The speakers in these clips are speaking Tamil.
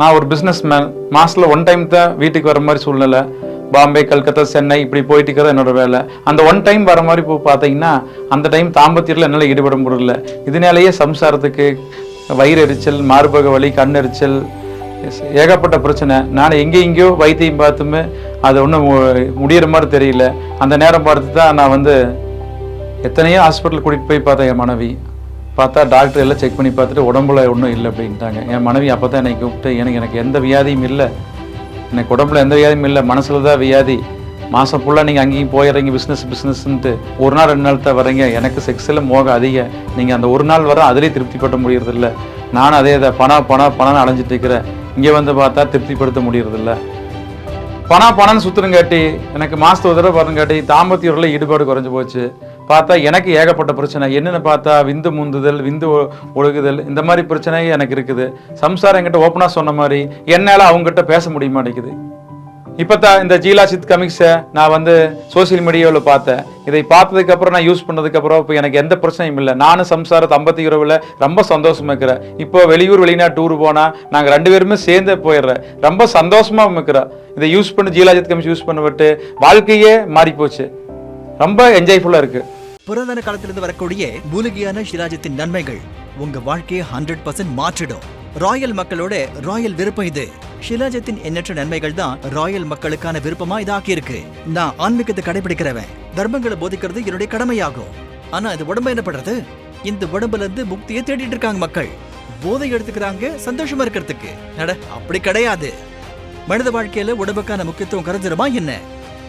நான் ஒரு பிஸ்னஸ் மேன் மாசத்துல ஒன் டைம் தான் வீட்டுக்கு வர மாதிரி சூழ்நிலை. பாம்பே கல்கத்தா சென்னை இப்படி போயிட்டு இருக்கிறது என்னோட வேலை. அந்த ஒன் டைம் வர மாதிரி இப்போ பார்த்தீங்கன்னா அந்த டைம் தாம்பத்தியத்தில் என்னால் ஈடுபட முடியல. இதனாலேயே சம்சாரத்துக்கு வயிறு எரிச்சல் மார்பக வலி கண் எரிச்சல் ஏகப்பட்ட பிரச்சனை. நான் எங்கே எங்கேயோ வைத்தியம் பார்த்துமே அது ஒன்றும் முடியிற மாதிரி தெரியல. அந்த நேரம் பார்த்து தான் நான் வந்து எத்தனையோ ஹாஸ்பிட்டல் கூட்டிகிட்டு போய் பார்த்தேன் என் மனைவி. பார்த்தா டாக்டர் எல்லாம் செக் பண்ணி பார்த்துட்டு உடம்புல ஒன்றும் இல்லை அப்படின்ட்டாங்க. என் மனைவி அப்போ தான் என்னை கூப்பிட்டு எனக்கு எனக்கு எந்த வியாதியும் இல்லை. எனக்கு உடம்புல எந்த வியாதியும் இல்லை. மனசில் தான் வியாதி. மாதம் ஃபுல்லாக நீங்கள் அங்கேயும் போயிடுறீங்க பிஸ்னஸ் பிஸ்னஸ்ன்ட்டு ஒரு நாள் ரெண்டு நாள் தான் வரீங்க. எனக்கு செக்ஸில் மோகம் அதிகம். நீங்கள் அந்த ஒரு நாள் வர அதிலே திருப்திப்பட முடியறதில்ல. நானும் அதே இதை பணம் பணம் பணம்னு அலைஞ்சிட்டு இருக்கிறேன். இங்கே வந்து பார்த்தா திருப்திப்படுத்த முடியறதில்ல. பணம் பணம்னு சுத்துறங்காட்டி எனக்கு மாசத்து ஒரு தடவை பாருங்காட்டி தாம்பத்தியூரில் ஈடுபாடு குறைஞ்சு போச்சு. பார்த்தா எனக்கு ஏகப்பட்ட பிரச்சனை. என்னென்னு பார்த்தா விந்து முந்துதல் விந்து ஒழுகுதல் இந்த மாதிரி பிரச்சனை எனக்கு இருக்குது. சம்சாரம் என்கிட்ட ஓப்பனாக சொன்ன மாதிரி என்னால் அவங்ககிட்ட பேச முடிய மாட்டேங்குது. இப்போ தான் இந்த ஜீலாசித் கமிக்ஸை நான் வந்து சோஷியல் மீடியாவில் பார்த்தேன். இதை பார்த்ததுக்கப்புறம் நான் யூஸ் பண்ணதுக்கப்புறம் இப்போ எனக்கு எந்த பிரச்சனையும் இல்லை. நானும் சம்சார தம்பத்தி உறவில் ரொம்ப சந்தோஷமாக இருக்கிறேன். இப்போ வெளியூர் வெளிநாட்டு டூர் போனால் நாங்கள் ரெண்டு பேருமே சேர்ந்து போயிடுறேன். ரொம்ப சந்தோஷமாக இருக்கிறோம் இதை யூஸ் பண்ணி ஜீலாஜித் கமிக்ஸ் யூஸ் பண்ணவிட்டு வாழ்க்கையே மாறிப்போச்சு. ரொம்ப என்ஜாய்ஃபுல்லாக இருக்குது புராதன காலத்திலிருந்து வரக்கூடிய மூலிகையான ஷிராஜத்தின் நன்மைகள் உங்கள் வாழ்க்கையை ஹண்ட்ரட் பர்சன்ட் மாற்றிடும். ராயல் மக்களோட ராயல் விருப்பம் இது. ஷிலாஜத்தின் எண்ணற்ற நன்மைகள் தான் ராயல் மக்களுக்கான விருப்பமா இதாக்கி இருக்கு நான் ஆன்மீகத்தை கடைபிடிக்கிறவன். தர்மங்களை போதிக்கிறது என்னுடைய கடமையாகும். ஆனா இது உடம்பு என்ன பண்றது? இந்த உடம்புல இருந்து முக்தியை தேடிட்டு இருக்காங்க மக்கள். போதை எடுத்துக்கிறாங்க சந்தோஷமா இருக்கிறதுக்கு. அப்படி கிடையாது. மனித வாழ்க்கையில உடம்புக்கான முக்கியத்துவம் கரைஞ்சிருமா என்ன?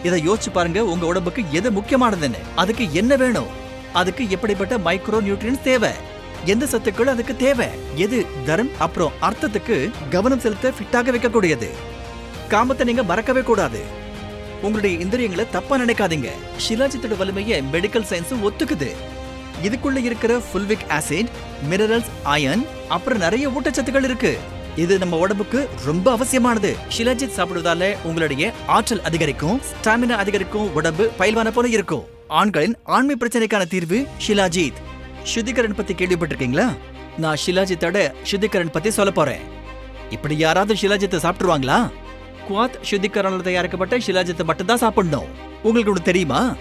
இதை யோசிச்சு பாருங்க உங்க உடம்புக்கு எது முக்கியமானதுன்னு. அதுக்கு என்ன வேணும்? அதுக்கு எப்படிப்பட்ட மைக்ரோ நியூட்ரியன்ஸ் தேவை? எந்த சத்துக்கள் அதுக்கு தேவை? எது தரம் அப்புறம் அர்த்தத்துக்கு கவனம் செலுத்த ஃபிட்டாக வைக்கக்கூடியது. காமத்தை நீங்க மறக்கவே கூடாது. உங்களுடைய இந்திரியங்களை தப்பா நினைக்காதீங்க. ஷிலாஜித்தோட வலிமையை மெடிக்கல் சயின்ஸ் ஒத்துக்குது. இதுக்குள்ள இருக்கிற ஃபுல்விக் ஆசிட் மினரல்ஸ் அயன் அப்புறம் நிறைய ஊட்டச்சத்துக்கள் இருக்கு. இது நம்ம உடம்புக்கு ரொம்ப அவசியமானது. ஷிலாஜித் சாப்பிடுவதால உங்களுடைய ஆற்றல் அதிகரிக்கும் ஸ்டாமினா அதிகரிக்கும் உடம்பு பயில்வான போல இருக்கும். ஆண்களின் ஆண்மை பிரச்சனைக்கான தீர்வு ஷிலாஜித் சுத்திகரன் பத்தி கேள்விப்பட்டிருக்கீங்களா? நான் ஷிலாஜித்தோட ஸ்ருதிகரன் பத்தி சொல்ல போறேன். இப்படி யாராவது ஷிலாஜித்தை சாப்பிட்டுருவாங்களா? குவாத் சுத்திகரணால தயாரிக்கப்பட்ட ஷிலாஜித்தை மட்டும் தான் சாப்பிடணும். உங்களுக்கு ஒன்று தெரியுமா?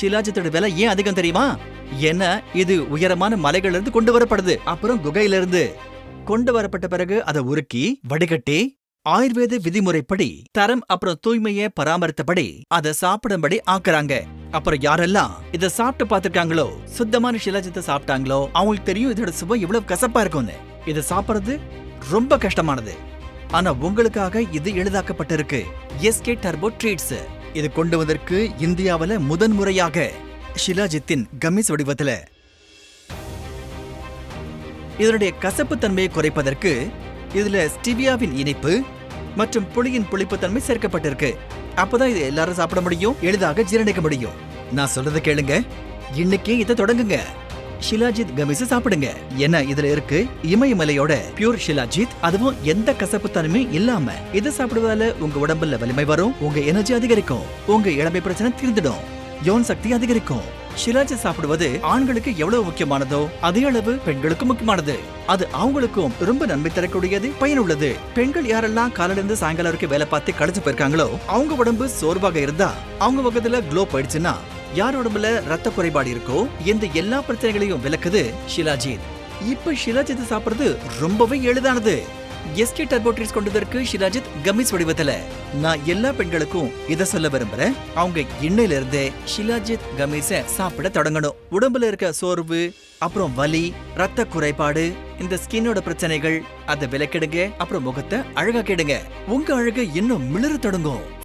ஷிலாஜித்தோட விலை ஏன் அதிகம் தெரியுமா? ஏன்னா இது உயரமான மலைகள்ல இருந்து கொண்டு வரப்படுது. அப்புறம் குகையில இருந்து கொண்டு வரப்பட்ட பிறகு அதை உருக்கி வடிகட்டி ஆயுர்வேத விதிமுறைப்படி தரம் அப்புறம் தூய்மையை பராமரித்தபடி அதை சாப்பிடும்படி ஆக்குறாங்க. அப்புறம் யாரெல்லாம் இத சாப்பிட்டு பார்த்துருக்காங்களோ சுத்தமான ஷிலாஜித்தை சாப்பிட்டாங்களோ அவங்களுக்கு தெரியும் இதோட சுவை எவ்வளவு கசப்பா இருக்கும்னு. இதை சாப்பிடுறது ரொம்ப கஷ்டமானது. ஆனா உங்களுக்காக இது எளிதாக்கப்பட்டிருக்கு. SK turbo treats. இது கொண்டு வந்திருக்கு இந்தியாவுல முதன் முறையாக ஷிலாஜித்தின் கமிஸ் வடிவத்தில். இதனுடைய கசப்பு தன்மையை குறைப்பதற்கு இதுல ஸ்டிவியாவின் இனிப்பு மற்றும் புளியின் புளிப்புத்தன்மை சேர்க்கப்பட்டிருக்கு. அப்பதான் இது எல்லாரும் சாப்பிட முடியும் எளிதாக ஜீரணிக்க முடியும். நான் சொல்றதை கேளுங்க. இன்னைக்கே இதை தொடங்குங்க. ஷிலாஜித் கமிஸ் சாப்பிடுங்க. ஏன்னா இதுல இருக்கு இமயமலையோட பியூர் ஷிலாஜித். அதுவும் எந்த கசப்பு தன்மையும் இல்லாம இதை சாப்பிடுவதால உங்க உடம்புல வலிமை வரும் உங்க எனர்ஜி அதிகரிக்கும் உங்க இளமை பிரச்சனை தீர்ந்துடும். யோன் சக்தி அதிகரிக்கும். ஷிலாஜ சாப்பிடுவது ஆண்களுக்கு எவ்வளவு முக்கியமானதோ அதே அளவு பெண்களுக்கு முக்கியமானது. அது அவங்களுக்கும் ரொம்ப நன்மை தரக்கூடியது பயனுள்ளது. பெண்கள் யாரெல்லாம் காலையில இருந்து சாயங்காலம் வரைக்கும் வேலை பார்த்து களைச்சு போயிருக்காங்களோ அவங்க உடம்பு சோர்வாக இருந்தா அவங்க பக்கத்துல க்ளோ போயிடுச்சுன்னா யார் உடம்புல ரத்த குறைபாடு இருக்கோ இந்த எல்லா பிரச்சனைகளையும் விளக்குது ஷிலாஜித் இப்ப ஷிலாஜித் சாப்பிடுறது ரொம்பவே எளிதானது. எஸ்கே டர்போட்ரிஸ் கொண்டதற்கு ஷிலாஜித் கமிஸ் வடிவத்துல. நான் எல்லா பெண்களுக்கும் இதை சொல்ல விரும்புறேன். அவங்க இன்னையில இருந்தே ஷிலாஜித் கமிஸ சாப்பிட தொடங்கணும். உடம்புல இருக்க சோர்வு அப்புறம் வலி ரத்த குறைபாடு இந்த ஸ்கின்னோட பிரச்சனைகள் அதை விலக்கிடுங்க அப்புறம் முகத்தை அழகாக்கிடுங்க உங்க அழகு இன்னும் மிளற தொடங்கும்.